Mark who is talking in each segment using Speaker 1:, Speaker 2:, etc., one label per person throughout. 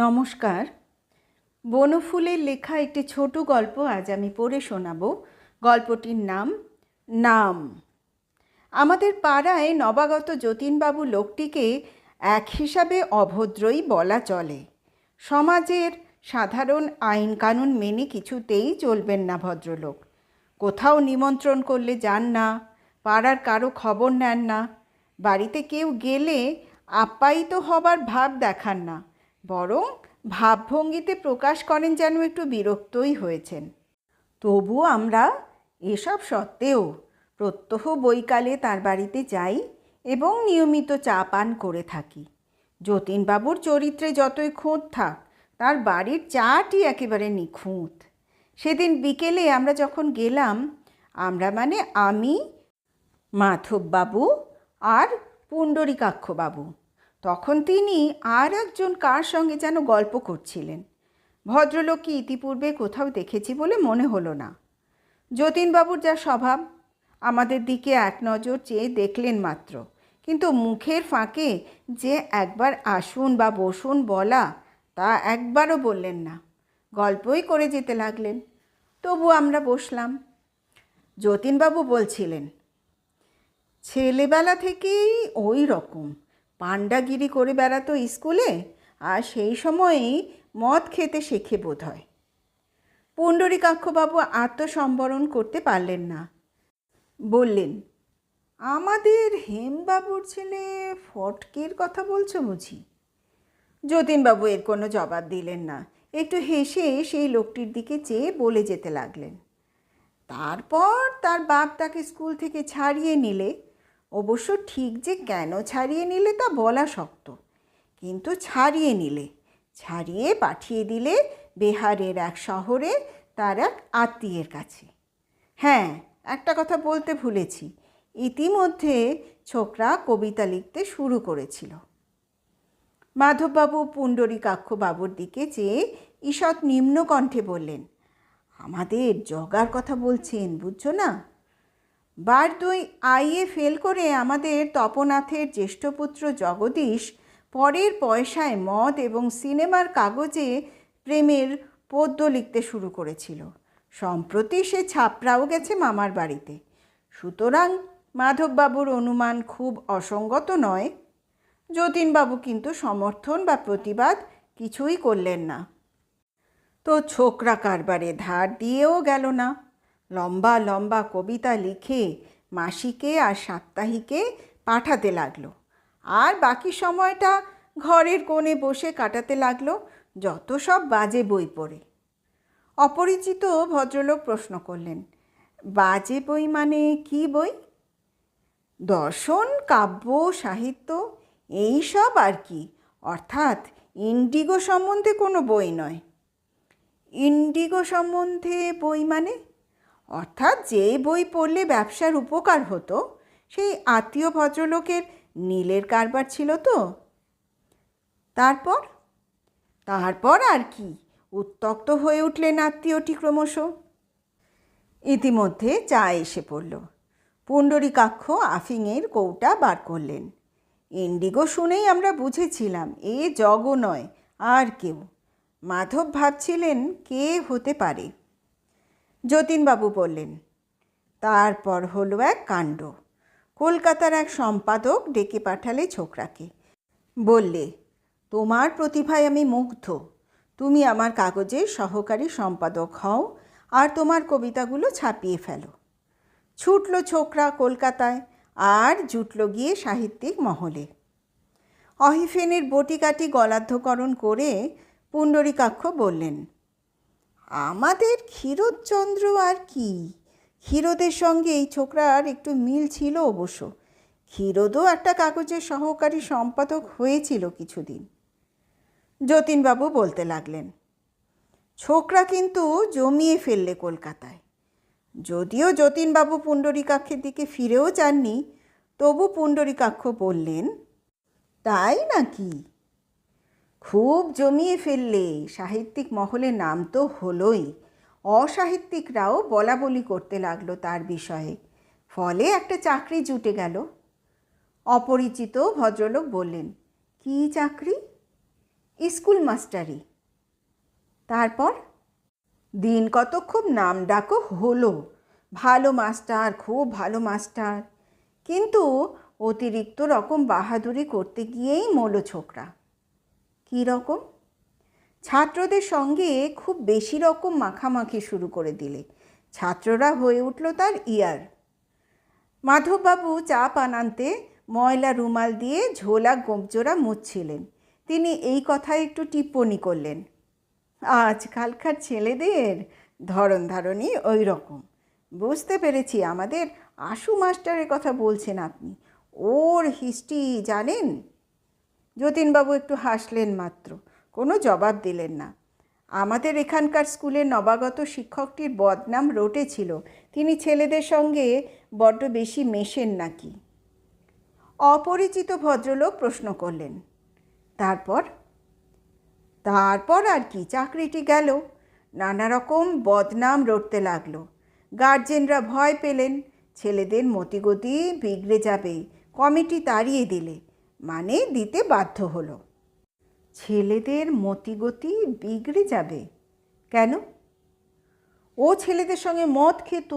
Speaker 1: নমস্কার। বনফুলের লেখা একটি ছোট গল্প আজ আমি পড়ে শোনাব। গল্পটির নাম নাম। আমাদের পাড়ায় নবাগত যতীনবাবু লোকটিকে এক হিসাবে অভদ্রই বলা চলে। সমাজের সাধারণ আইন কানুন মেনে কিছুতেই চলবেন না ভদ্রলোক। কোথাও নিমন্ত্রণ করলে যান না, পাড়ার কারও খবর নেন না, বাড়িতে কেউ গেলে আপ্যায়িত হবার ভাব দেখান না। বরং ভাবভঙ্গিতে প্রকাশ করেন যেন একটু বিরক্তই হয়েছেন। তবু আমরা এসব সত্ত্বেও প্রত্যহ বৈকালে তার বাড়িতে যাই এবং নিয়মিত চা পান করে থাকি। যতীনবাবুর চরিত্রে যতই খুঁত থাক, তার বাড়ির চাটি একেবারে নিখুঁত। সেদিন বিকেলে আমরা যখন গেলাম, আমরা মানে আমি, মাধববাবু আর পুণ্ডরীকাক্ষবাবু। তখন তিনি আর একজন কার সঙ্গে যেন গল্প করছিলেন? ভদ্রলোককে ইতিপূর্বে কোথাও দেখেছি বলে মনে হলো না। যতীনবাবুর যা স্বভাব, আমাদের দিকে এক নজর চেয়ে দেখলেন মাত্র। কিন্তু মুখের ফাঁকে যে একবার আসুন বা বসুন বলা, তা একবারও বললেন না। গল্পই করে যেতে লাগলেন। তবু আমরা বসলাম। যতীনবাবু বলছিলেন, ছেলেবেলা থেকেই ওই রকম। পাণ্ডাগিরি করে বেড়াতো স্কুলে, আর সেই সময়েই মদ খেতে শেখে বোধ হয় পুণ্ডরীকাক্ষবাবু আত্মসম্বরণ করতে পারলেন না। বললেন, আমাদের হেমবাবুর ছেলে ফটকের কথা বলছো বুঝি? যতীনবাবু এর কোনো জবাব দিলেন না। একটু হেসে সেই লোকটির দিকে চেয়ে বলে যেতে লাগলেন। তারপর তার বাপ তাকে স্কুল থেকে ছাড়িয়ে নিলে অবশ্য ঠিক যে কেন ছাড়িয়ে নিলে তা বলা শক্ত। কিন্তু ছাড়িয়ে নিলে, ছাড়িয়ে পাঠিয়ে দিলে বিহারের এক শহরে তার এক আত্মীয়ের কাছে। হ্যাঁ একটা কথা বলতে ভুলেছি, ইতিমধ্যে ছোকরা কবিতা লিখতে শুরু করেছিল। মাধববাবু পুণ্ডরীকাক্ষ বাবুর দিকে চেয়ে ঈষৎ নিম্নকণ্ঠে বললেন, আমাদের জগার কথা বলছেন, বুঝছ না? বার দুই আইএ ফেল করে আমাদের তপনাথের জ্যেষ্ঠপুত্র জগদীশ পরের পয়সায় মদ এবং সিনেমার কাগজে প্রেমের পদ্য লিখতে শুরু করেছিল। সম্প্রতি সে ছাপড়াও গেছে মামার বাড়িতে। সুতরাং মাধববাবুর অনুমান খুব অসঙ্গত নয়। যতীনবাবু কিন্তু সমর্থন বা প্রতিবাদ কিছুই করলেন না। তো ছোকরা কারবারে ধার দিয়েও গেল না। লম্বা লম্বা কবিতা লিখে মাসিকে আর সাপ্তাহিকে পাঠাতে লাগল। আর বাকি সময়টা ঘরের কোণে বসে কাটাতে লাগল যত সব বাজে বই পড়ে। অপরিচিত ভদ্রলোক প্রশ্ন করলেন, বাজে বই মানে কি বই? দর্শন, কাব্য, সাহিত্য, এই সব আর কি। অর্থাৎ ইন্ডিগো সম্বন্ধে কোনো বই নয়। ইন্ডিগো সম্বন্ধে বই মানে? অর্থাৎ যে বই পড়লে ব্যবসার উপকার হতো, সেই আত্মীয় ভদ্রলোকের নীলের কারবার ছিল তো। তারপর? তারপর আর কি, উত্তক্ত হয়ে উঠলেন আত্মীয়টি ক্রমশ। ইতিমধ্যে চা এসে পড়ল। পুণ্ডরীকাক্ষ আফিংয়ের কৌটা বার করলেন। ইন্ডিগো শুনেই আমরা বুঝেছিলাম, এ জগ নয় আর কেউ। মাধব ভাবছিলেন কে হতে পারে। যতীনবাবু বললেন, তারপর হলো এক কাণ্ড। কলকাতার এক সম্পাদক ডেকে পাঠালে ছোকরাকে। বললে, তোমার প্রতিভায় আমি মুগ্ধ। তুমি আমার কাগজের সহকারী সম্পাদক হও আর তোমার কবিতাগুলো ছাপিয়ে ফেলো ছুটল ছোকরা কলকাতায় আর জুটল গিয়ে সাহিত্যিক মহলে। অহিফেনের বটিকাটি গলাধ্যকরণ করে পুণ্ডরীকাক্ষ বললেন আমাদের ক্ষীরোদচন্দ্র আর কি? ক্ষীরোদের সঙ্গে এই ছোকরার একটু মিল ছিল অবশ্য। ক্ষীরোদও একটা কাগজের সহকারী সম্পাদক হয়েছিল কিছুদিন। যতীনবাবু বলতে লাগলেন, ছোকরা কিন্তু জমিয়ে ফেললে কলকাতায়। যদিও যতীনবাবু পুণ্ডরীকাক্ষের দিকে ফিরেও যাননি, তবু পুণ্ডরীকাক্ষ বললেন, তাই নাকি? খুব জমিয়ে ফেললে সাহিত্যিক মহলে নাম তো হলোই। অসাহিত্যিকরাও বলা বলি করতে লাগল তার বিষয়ে। ফলে একটা চাকরি জুটে গেল। অপরিচিত ভদ্রলোক বললেন, কী চাকরি? স্কুল মাস্টারি। তারপর, দিন কত খুব নাম ডাকও হলো। ভালো মাস্টার, খুব ভালো মাস্টার। কিন্তু অতিরিক্ত রকম বাহাদুরি করতে গিয়েই মলো ছোকরা। কী রকম? ছাত্রদের সঙ্গে খুব বেশি রকম মাখামাখি শুরু করে দিলে। ছাত্ররা হয়ে উঠল তার ইয়ার। মাধববাবু চা পানান্তে ময়লা রুমাল দিয়ে ঝোলা গোপজোড়া মুছছিলেন। তিনি এই কথায় একটু টিপ্পণী করলেন আজকালকার ছেলেদের ধরন ধারণই ওই রকম। বুঝতে পেরেছি আমাদের আশু মাস্টারের কথা বলছেন আপনি। ওর হিস্ট্রি জানেন? যতীনবাবু একটু হাসলেন মাত্র। কোনো জবাব দিলেন না। আমাদের এখানকার স্কুলে নবাগত শিক্ষকটির বদনাম রটেছিল তিনি ছেলেদের সঙ্গে বড্ড বেশি মেশেন নাকি? অপরিচিত ভদ্রলোক প্রশ্ন করলেন। তারপর? তারপর আর কি, চাকরিটি গেল। নানা রকম বদনাম রটতে লাগল। গার্জেনরা ভয় পেলেন। ছেলেদের মতিগতি বিগড়ে যাবে। কমিটি তাড়িয়ে দিলে। মানে দিতে বাধ্য হলো। ছেলেদের মতিগতি বিগড়ে যাবে। কেন? ও ছেলেদের সঙ্গে মদ খেত।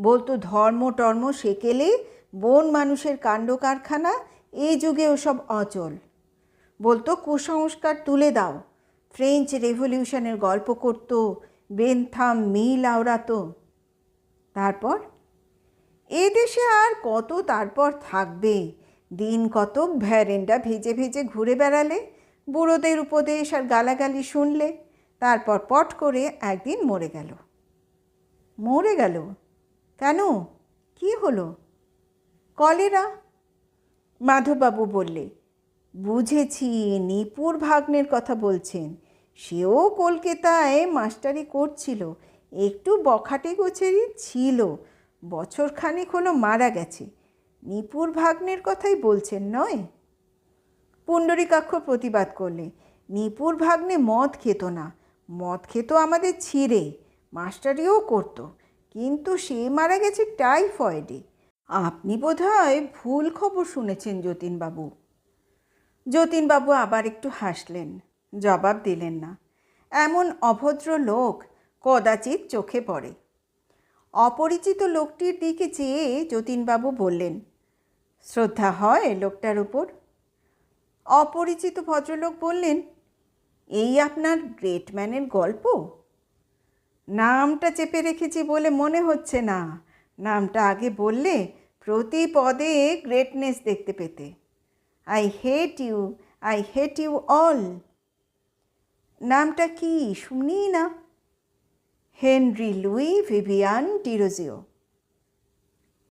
Speaker 1: বলতো ধর্ম টর্ম সেকেলে বন মানুষের কাণ্ড কারখানা, এই যুগে ওসব অচল। বলতো কুসংস্কার তুলে দাও। ফ্রেঞ্চ রেভলিউশনের গল্প করত, বেনথাম মিল আওড়াতো। তারপর? এ দেশে আর কত তারপর থাকবে? দিন কত ভ্যারেন্ডা ভেজে ভেজে ঘুরে বেড়ালে, বুড়োদের উপদেশ আর গালাগালি শুনলে, তারপর পট করে একদিন মরে গেল। মরে গেল? কেন? কি হলো? কলেরা? মাধববাবু বললে, বুঝেছি, নিপুর ভাগ্নের কথা বলছেন। সেও কলকাতায় মাস্টারি করছিল, একটু বখাটে গোছেরই ছিল। বছরখানেক হলো মারা গেছে। নিপুর ভাগ্নের কথাই বলছেন নয়? পুণ্ডরীকাক্ষ প্রতিবাদ করলে, নিপুর ভাগ্নে মদ খেত না। মদ খেত আমাদের ছিঁড়ে, মাস্টারিও করতো, কিন্তু সে মারা গেছে টাইফয়েডে। আপনি বোধহয় ভুল খবর শুনেছেন যতীনবাবু। যতীনবাবু আবার একটু হাসলেন, জবাব দিলেন না। এমন অভদ্র লোক কদাচিৎ চোখে পড়ে। অপরিচিত লোকটির দিকে চেয়ে যতীনবাবু বললেন, শ্রদ্ধা হয় লোকটার উপর? অপরিচিত ভদ্রলোক বললেন, এই আপনার গ্রেটম্যানের গল্প? নামটা চেপে রেখেছি বলে মনে হচ্ছে না। নামটা আগে বললে প্রতি পদে গ্রেটনেস দেখতে পেতে। I hate you, I hate you all. নামটা কি শুনি না? Henry Louis Vivian Derozio